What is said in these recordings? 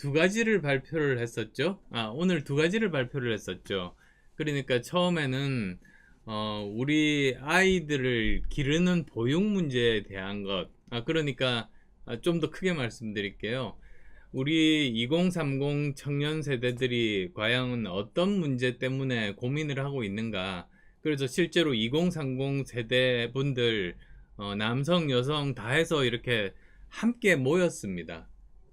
두 가지를 발표를 했었죠. 아, 오늘 두 가지를 발표를 했었죠. 그러니까 처음에는 어, 우리 아이들을 기르는 보육 문제에 대한 것. 아, 그러니까 좀 더 크게 말씀드릴게요. 우리 2030 청년 세대들이 과연 어떤 문제 때문에 고민을 하고 있는가. 그래서 실제로 2030 세대 분들, 어, 남성, 여성 다 해서 이렇게 함께 모였습니다.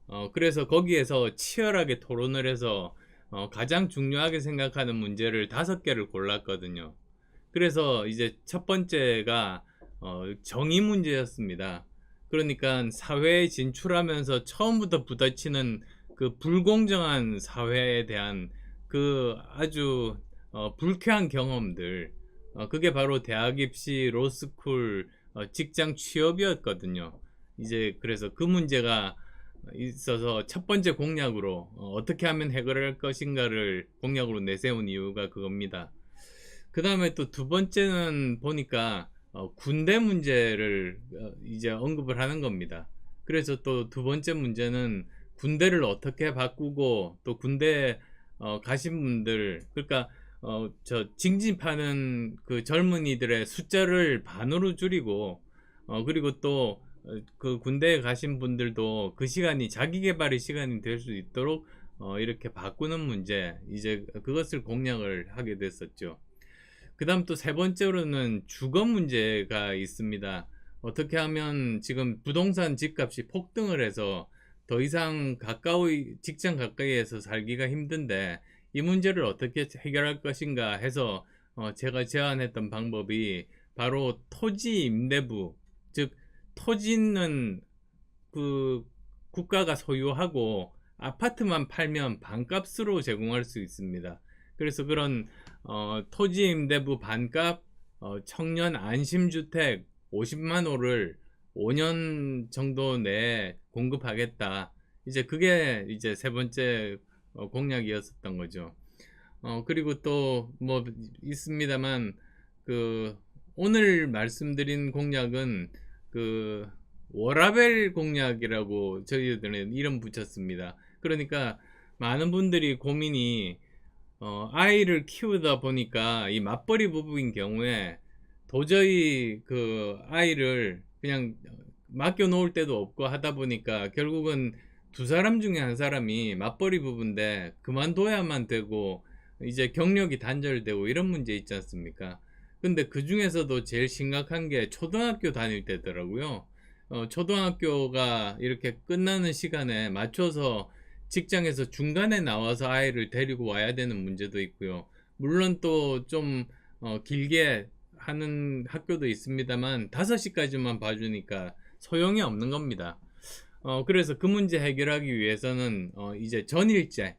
어, 그래서 거기에서 치열하게 토론을 해서 어, 가장 중요하게 생각하는 문제를 다섯 개를 골랐거든요. 그래서 이제 첫 번째가 어, 정의 문제였습니다. 그러니까 사회에 진출하면서 처음부터 부딪히는 그 불공정한 사회에 대한 그 아주 어, 불쾌한 경험들, 어, 그게 바로 대학 입시, 로스쿨, 어, 직장 취업이었거든요. 이제 그래서 그 문제가 있어서 첫 번째 공약으로 어, 떻게 하면 해결할 것인가를 공약으로 내세운 이유가 그겁니다. 그 다음에 또 두 번째는 보니까 어, 군대 문제를 어, 이제 언급을 하는 겁니다. 그래서 또 두 번째 문제는 군대를 어떻게 바꾸고 또 군대 어, 가신 분들 그러니까 어, 저 징집하는 그 젊은이들의 숫자를 반으로 줄이고 어, 그리고 또 그 군대에 가신 분들도 그 시간이 자기 개발의 시간이 될 수 있도록 어, 이렇게 바꾸는 문제 이제 그것을 공약을 하게 됐었죠. 그 다음 또 세 번째로는 주거 문제가 있습니다. 어떻게 하면 지금 부동산 집값이 폭등을 해서 더 이상 가까이 직장 가까이에서 살기가 힘든데 이 문제를 어떻게 해결할 것인가 해서 어 제가 제안했던 방법이 바로 토지 임대부 즉 토지는 그 국가가 소유하고 아파트만 팔면 반값으로 제공할 수 있습니다. 그래서 그런 어, 토지 임대부 반값 어, 청년 안심주택 50만 호를 5년 정도 내에 공급하겠다. 이제 그게 이제 세 번째 어, 공약이었었던 거죠. 어, 그리고 또 뭐 있습니다만 그 오늘 말씀드린 공약은 그 워라벨 공약이라고 저희들은 이름 붙였습니다. 그러니까 많은 분들이 고민이 어, 아이를 키우다 보니까 이 맞벌이 부부인 경우에 도저히 그 아이를 그냥 맡겨 놓을 때도 없고 하다 보니까 결국은 두 사람 중에 한 사람이 맞벌이 부부인데 그만둬야만 되고 이제 경력이 단절되고 이런 문제 있지 않습니까? 근데 그 중에서도 제일 심각한 게 초등학교 다닐 때더라고요. 어, 초등학교가 이렇게 끝나는 시간에 맞춰서 직장에서 중간에 나와서 아이를 데리고 와야 되는 문제도 있고요. 물론 또좀 어, 길게 하는 학교도 있습니다만 5시까지만 봐주니까 소용이 없는 겁니다. 어, 그래서 그 문제 해결하기 위해서는 어, 이제 전일제,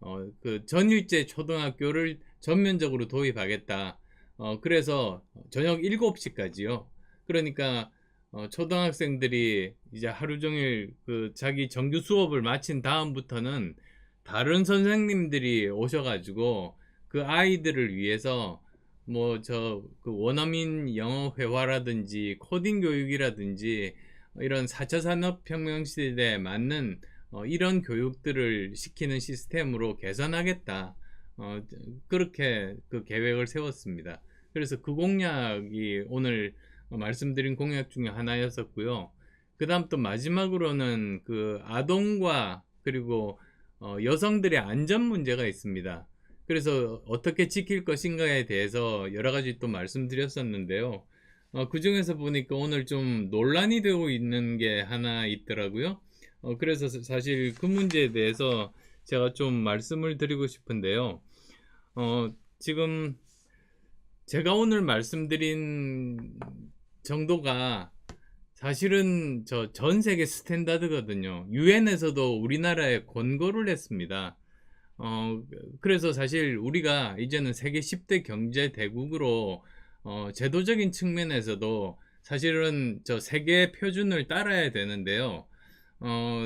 어, 그 전일제 초등학교를 전면적으로 도입하겠다. 어, 그래서 저녁 7시까지요. 그러니까 어, 초등학생들이 이제 하루 종일 그 자기 정규 수업을 마친 다음부터는 다른 선생님들이 오셔가지고 그 아이들을 위해서 뭐 저 그 원어민 영어 회화라든지 코딩 교육이라든지 이런 4차 산업혁명 시대에 맞는 어, 이런 교육들을 시키는 시스템으로 개선하겠다. 어, 그렇게 그 계획을 세웠습니다. 그래서 그 공약이 오늘 말씀드린 공약 중에 하나였었고요. 그 다음 또 마지막으로는 그 아동과 그리고 어, 여성들의 안전 문제가 있습니다. 그래서 어떻게 지킬 것인가에 대해서 여러 가지 또 말씀드렸었는데요. 어, 그 중에서 보니까 오늘 좀 논란이 되고 있는 게 하나 있더라고요. 어, 그래서 사실 그 문제에 대해서 제가 좀 말씀을 드리고 싶은데요. 어, 지금 제가 오늘 말씀드린 정도가 사실은 저 전 세계 스탠다드거든요. 유엔에서도 우리나라에 권고를 했습니다. 어, 그래서 사실 우리가 이제는 세계 10대 경제 대국으로 어, 제도적인 측면에서도 사실은 저 세계 표준을 따라야 되는데요. 어,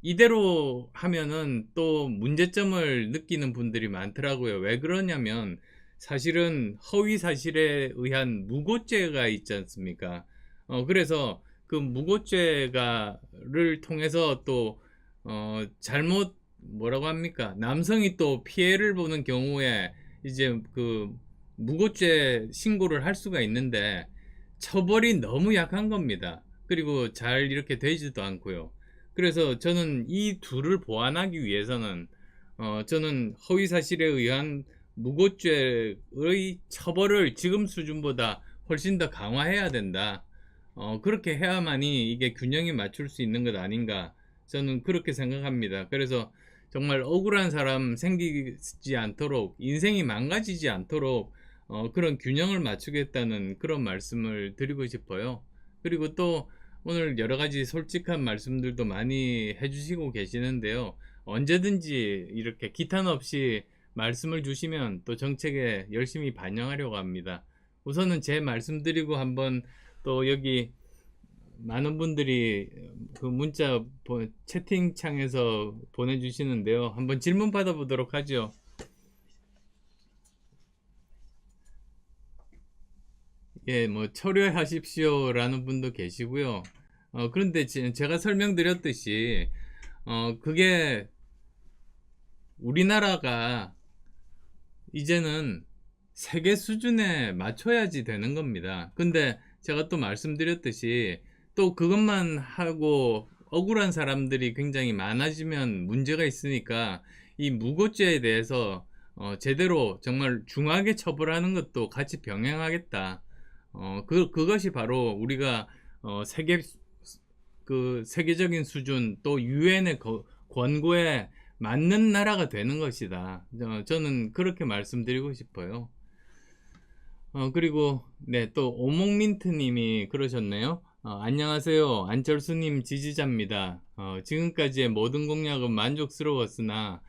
이대로 하면은 또 문제점을 느끼는 분들이 많더라고요. 왜 그러냐면 사실은 허위 사실에 의한 무고죄가 있지 않습니까? 어, 그래서 그 무고죄가를 통해서 또 어, 잘못 뭐라고 합니까? 남성이 또 피해를 보는 경우에 이제 그 무고죄 신고를 할 수가 있는데 처벌이 너무 약한 겁니다. 그리고 잘 이렇게 되지도 않고요. 그래서 저는 이 둘을 보완하기 위해서는 어, 저는 허위 사실에 의한 무고죄의 처벌을 지금 수준보다 훨씬 더 강화해야 된다. 어, 그렇게 해야만이 이게 균형이 맞출 수 있는 것 아닌가. 저는 그렇게 생각합니다. 그래서 정말 억울한 사람 생기지 않도록 인생이 망가지지 않도록 어, 그런 균형을 맞추겠다는 그런 말씀을 드리고 싶어요. 그리고 또 오늘 여러 가지 솔직한 말씀들도 많이 해주시고 계시는데요. 언제든지 이렇게 기탄 없이 말씀을 주시면 또 정책에 열심히 반영하려고 합니다. 우선은 제 말씀드리고 한번 또 여기 많은 분들이 그 문자 보- 채팅창에서 보내주시는데요. 한번 질문 받아보도록 하죠. 예, 뭐 철회하십시오라는 분도 계시고요. 어, 그런데 제- 제가 설명드렸듯이 어, 그게 우리나라가 이제는 세계 수준에 맞춰야지 되는 겁니다. 근데 제가 또 말씀드렸듯이 또 그것만 하고 억울한 사람들이 굉장히 많아지면 문제가 있으니까 이 무고죄에 대해서 어, 제대로 정말 중하게 처벌하는 것도 같이 병행하겠다. 어, 그, 그것이 바로 우리가 어, 세계 그 세계적인 수준 또 유엔의 권고에 맞는 나라가 되는 것이다. 어, 저는 그렇게 말씀드리고 싶어요. 어, 그리고 네, 또 오목민트님이 그러셨네요. 어, 안녕하세요. 안철수님 지지자입니다. 어, 지금까지의 모든 공약은 만족스러웠으나 어,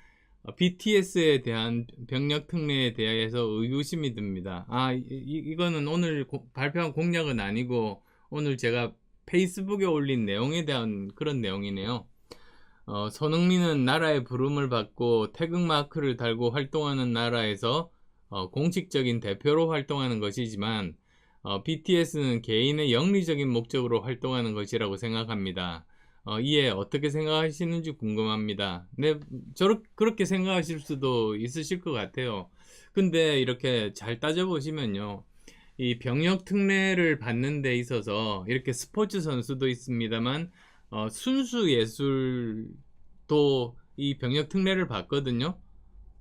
BTS에 대한 병력 특례에 대해서 의구심이 듭니다. 아, 이, 이- 이거는 오늘 고- 발표한 공약은 아니고 오늘 제가 페이스북에 올린 내용에 대한 그런 내용이네요. 어, 손흥민은 나라의 부름을 받고 태극마크를 달고 활동하는 나라에서 어, 공식적인 대표로 활동하는 것이지만 어, BTS는 개인의 영리적인 목적으로 활동하는 것이라고 생각합니다. 어, 이에 어떻게 생각하시는지 궁금합니다. 네, 저렇게 그렇게 생각하실 수도 있으실 것 같아요. 근데 이렇게 잘 따져보시면요. 이 병역 특례를 받는 데 있어서 이렇게 스포츠 선수도 있습니다만 어, 순수 예술도 이 병역 특례를 받거든요.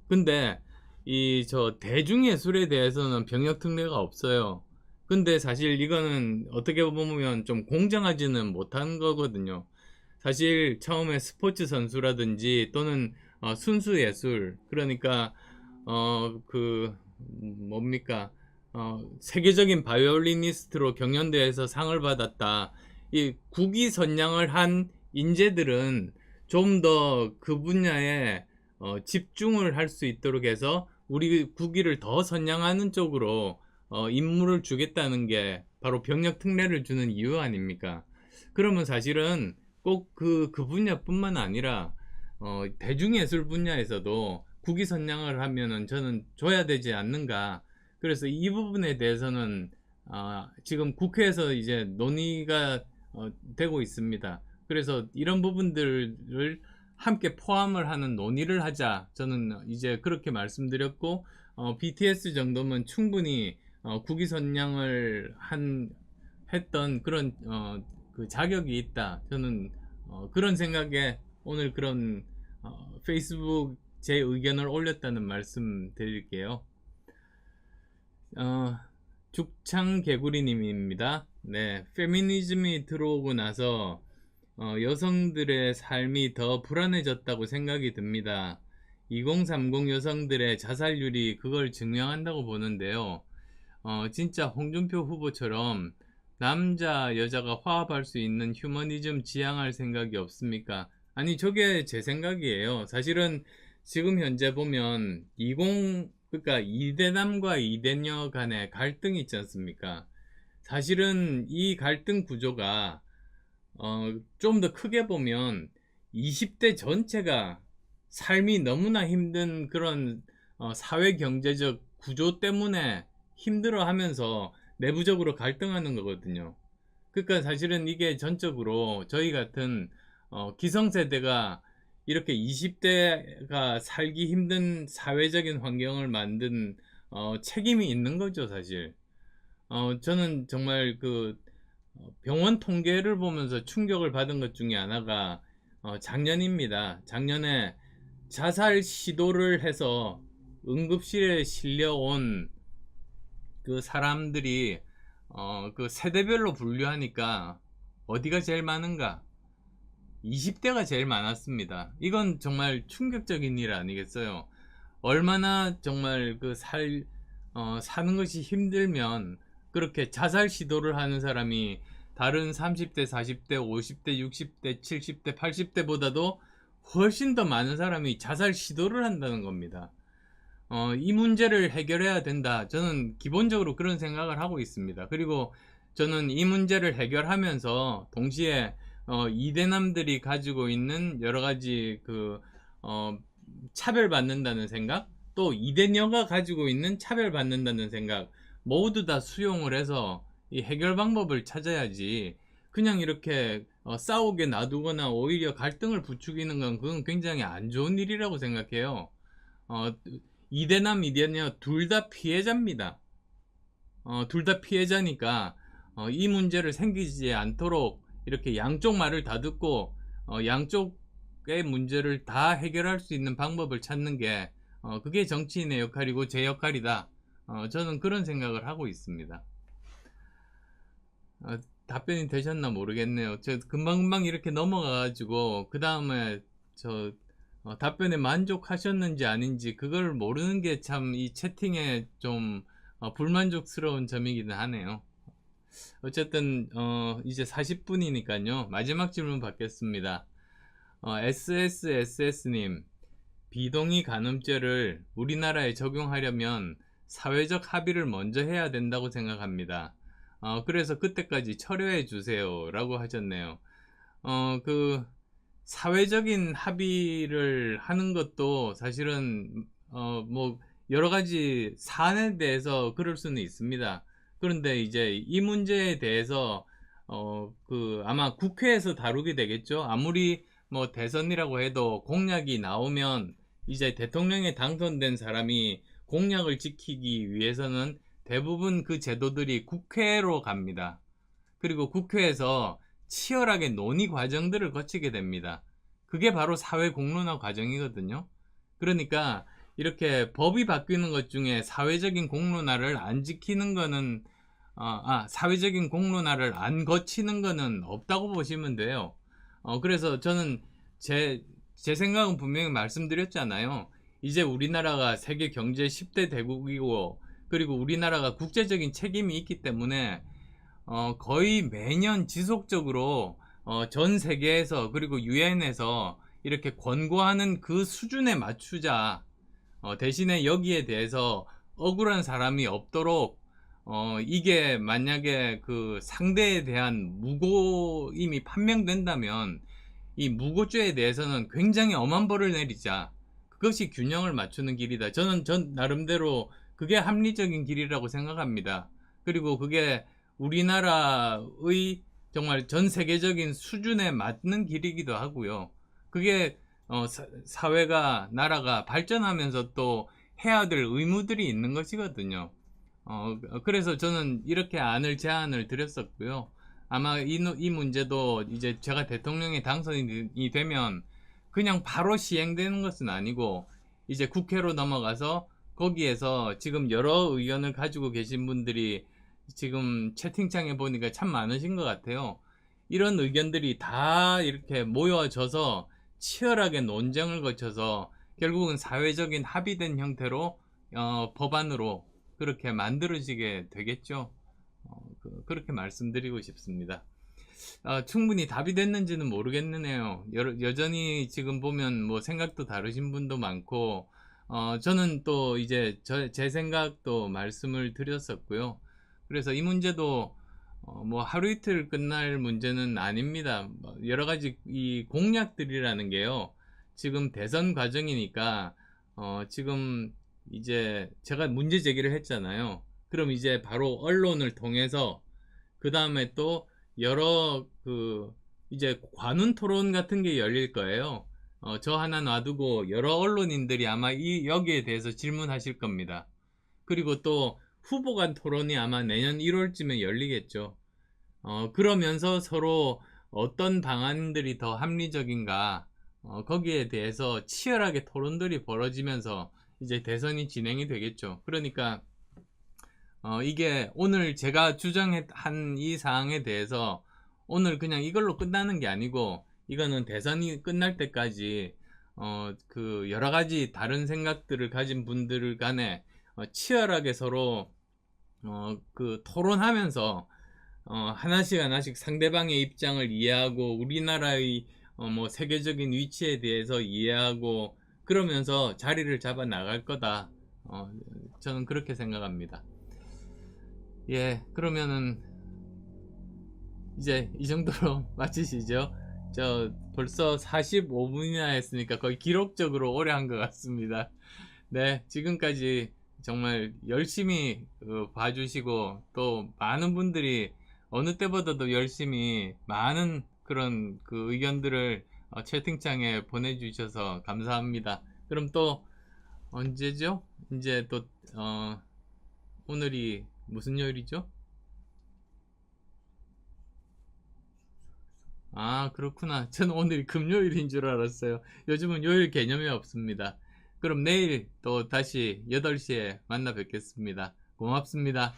근데 이 저 대중 예술에 대해서는 병역 특례가 없어요. 근데 사실 이거는 어떻게 보면 좀 공정하지는 못한 거거든요. 사실 처음에 스포츠 선수라든지 또는 어, 순수 예술 그러니까 어 그 뭡니까 어, 세계적인 바이올리니스트로 경연대회에서 상을 받았다. 이 국위 선양을 한 인재들은 좀 더 그 분야에 어, 집중을 할 수 있도록 해서 우리 국위를 더 선양하는 쪽으로 어, 임무를 주겠다는 게 바로 병력 특례를 주는 이유 아닙니까? 그러면 사실은 꼭그그 분야뿐만 아니라 어, 대중예술 분야에서도 국위 선양을 하면은 저는 줘야 되지 않는가. 그래서 이 부분에 대해서는 아, 지금 국회에서 이제 논의가 어, 되고 있습니다. 그래서 이런 부분들을 함께 포함을 하는 논의를 하자. 저는 이제 그렇게 말씀드렸고 어, BTS 정도면 충분히 어, 국위 선양을 한 했던 그런 어, 그 자격이 있다. 저는 어, 그런 생각에 오늘 그런 어, 페이스북 제 의견을 올렸다는 말씀 드릴게요. 어, 죽창 개구리님입니다. 네, 페미니즘이 들어오고 나서 어, 여성들의 삶이 더 불안해졌다고 생각이 듭니다. 2030 여성들의 자살률이 그걸 증명한다고 보는데요. 어, 진짜 홍준표 후보처럼 남자, 여자가 화합할 수 있는 휴머니즘 지향할 생각이 없습니까? 아니, 저게 제 생각이에요. 사실은 지금 현재 보면 20, 그러니까 이대남과 이대녀 간의 갈등이 있지 않습니까? 사실은 이 갈등 구조가 어, 좀 더 크게 보면 20대 전체가 삶이 너무나 힘든 그런 어, 사회 경제적 구조 때문에 힘들어 하면서 내부적으로 갈등하는 거거든요. 그러니까 사실은 이게 전적으로 저희 같은 어, 기성세대가 이렇게 20대가 살기 힘든 사회적인 환경을 만든 어, 책임이 있는 거죠, 사실. 어, 저는 정말 그 어, 병원 통계를 보면서 충격을 받은 것 중에 하나가 어, 작년입니다. 작년에 자살 시도를 해서 응급실에 실려온 그 사람들이 어, 그 세대별로 분류하니까 어디가 제일 많은가? 20대가 제일 많았습니다. 이건 정말 충격적인 일 아니겠어요? 얼마나 정말 그 살, 어, 사는 것이 힘들면 그렇게 자살 시도를 하는 사람이 다른 30대, 40대, 50대, 60대, 70대, 80대보다도 훨씬 더 많은 사람이 자살 시도를 한다는 겁니다. 어, 이 문제를 해결해야 된다. 저는 기본적으로 그런 생각을 하고 있습니다. 그리고 저는 이 문제를 해결하면서 동시에 어, 이대남들이 가지고 있는 여러 가지 그 어, 차별받는다는 생각, 또 이대녀가 가지고 있는 차별받는다는 생각 모두 다 수용을 해서 이 해결 방법을 찾아야지 그냥 이렇게 어, 싸우게 놔두거나 오히려 갈등을 부추기는 건 그건 굉장히 안 좋은 일이라고 생각해요. 어, 이대남 이대녀 둘 다 피해자입니다. 어, 둘 다 피해자니까 어, 이 문제를 생기지 않도록 이렇게 양쪽 말을 다 듣고 어, 양쪽의 문제를 다 해결할 수 있는 방법을 찾는 게 어, 그게 정치인의 역할이고 제 역할이다. 어, 저는 그런 생각을 하고 있습니다. 어, 답변이 되셨나 모르겠네요. 저 금방금방 이렇게 넘어가가지고 그 다음에 저 어, 답변에 만족하셨는지 아닌지 그걸 모르는 게 참 이 채팅에 좀 어, 불만족스러운 점이기는 하네요. 어쨌든 어, 이제 40분이니까요. 마지막 질문 받겠습니다. 어, SSSS님 비동의 간음죄를 우리나라에 적용하려면 사회적 합의를 먼저 해야 된다고 생각합니다. 어, 그래서 그때까지 철회해 주세요. 라고 하셨네요. 어, 그, 사회적인 합의를 하는 것도 사실은, 어, 뭐, 여러 가지 사안에 대해서 그럴 수는 있습니다. 그런데 이제 이 문제에 대해서, 어, 그, 아마 국회에서 다루게 되겠죠. 아무리 뭐 대선이라고 해도 공약이 나오면 이제 대통령에 당선된 사람이 공약을 지키기 위해서는 대부분 그 제도들이 국회로 갑니다. 그리고 국회에서 치열하게 논의 과정들을 거치게 됩니다. 그게 바로 사회 공론화 과정이거든요. 그러니까 이렇게 법이 바뀌는 것 중에 사회적인 공론화를 안 지키는 거는 어, 아 사회적인 공론화를 안 거치는 거는 없다고 보시면 돼요. 어, 그래서 저는 제, 제 생각은 분명히 말씀드렸잖아요. 이제 우리나라가 세계 경제 10대 대국이고 그리고 우리나라가 국제적인 책임이 있기 때문에 어, 거의 매년 지속적으로 어, 전 세계에서 그리고 유엔에서 이렇게 권고하는 그 수준에 맞추자. 어, 대신에 여기에 대해서 억울한 사람이 없도록 어, 이게 만약에 그 상대에 대한 무고임이 판명된다면 이 무고죄에 대해서는 굉장히 엄한 벌을 내리자. 그것이 균형을 맞추는 길이다. 저는 전 나름대로 그게 합리적인 길이라고 생각합니다. 그리고 그게 우리나라의 정말 전 세계적인 수준에 맞는 길이기도 하고요. 그게 어, 사, 회가 나라가 발전하면서 또 해야 될 의무들이 있는 것이거든요. 어, 그래서 저는 이렇게 안을 제안을 드렸었고요. 아마 이, 이 문제도 이제 제가 대통령에 당선이 되면 그냥 바로 시행되는 것은 아니고 이제 국회로 넘어가서 거기에서 지금 여러 의견을 가지고 계신 분들이 지금 채팅창에 보니까 참 많으신 것 같아요. 이런 의견들이 다 이렇게 모여져서 치열하게 논쟁을 거쳐서 결국은 사회적인 합의된 형태로 어, 법안으로 그렇게 만들어지게 되겠죠. 어, 그, 렇게 말씀드리고 싶습니다. 어, 충분히 답이 됐는지는 모르겠네요. 여, 여전히 지금 보면 뭐 생각도 다르신 분도 많고, 어, 저는 또 이제 저, 제 생각도 말씀을 드렸었고요. 그래서 이 문제도 어, 뭐 하루 이틀 끝날 문제는 아닙니다. 뭐 여러 가지 이 공약들이라는 게요. 지금 대선 과정이니까 어, 지금 이제 제가 문제 제기를 했잖아요. 그럼 이제 바로 언론을 통해서 그 다음에 또 여러 그 이제 관훈 토론 같은 게 열릴 거예요. 어, 저 하나 놔두고 여러 언론인들이 아마 이 여기에 대해서 질문하실 겁니다. 그리고 또 후보 간 토론이 아마 내년 1월쯤에 열리겠죠. 어, 그러면서 서로 어떤 방안들이 더 합리적인가, 어, 거기에 대해서 치열하게 토론들이 벌어지면서 이제 대선이 진행이 되겠죠. 그러니까, 어, 이게 오늘 제가 주장한 이 사항에 대해서 오늘 그냥 이걸로 끝나는 게 아니고, 이거는 대선이 끝날 때까지, 어, 그 여러 가지 다른 생각들을 가진 분들 간에 어, 치열하게 서로 어, 그 토론하면서 어, 하나씩 하나씩 상대방의 입장을 이해하고 우리나라의 어, 뭐 세계적인 위치에 대해서 이해하고 그러면서 자리를 잡아 나갈 거다. 어, 저는 그렇게 생각합니다. 예, 그러면은 이제 이 정도로 마치시죠. 저 벌써 45분이나 했으니까 거의 기록적으로 오래 한 것 같습니다. 네, 지금까지 정말 열심히 어, 봐주시고 또 많은 분들이 어느 때보다도 열심히 많은 그런 그 의견들을 어, 채팅창에 보내주셔서 감사합니다. 그럼 또 언제죠? 이제 또 어, 오늘이 무슨 요일이죠? 아, 그렇구나. 저는 오늘이 금요일인 줄 알았어요. 요즘은 요일 개념이 없습니다. 그럼 내일 또 다시 8시에 만나 뵙겠습니다. 고맙습니다.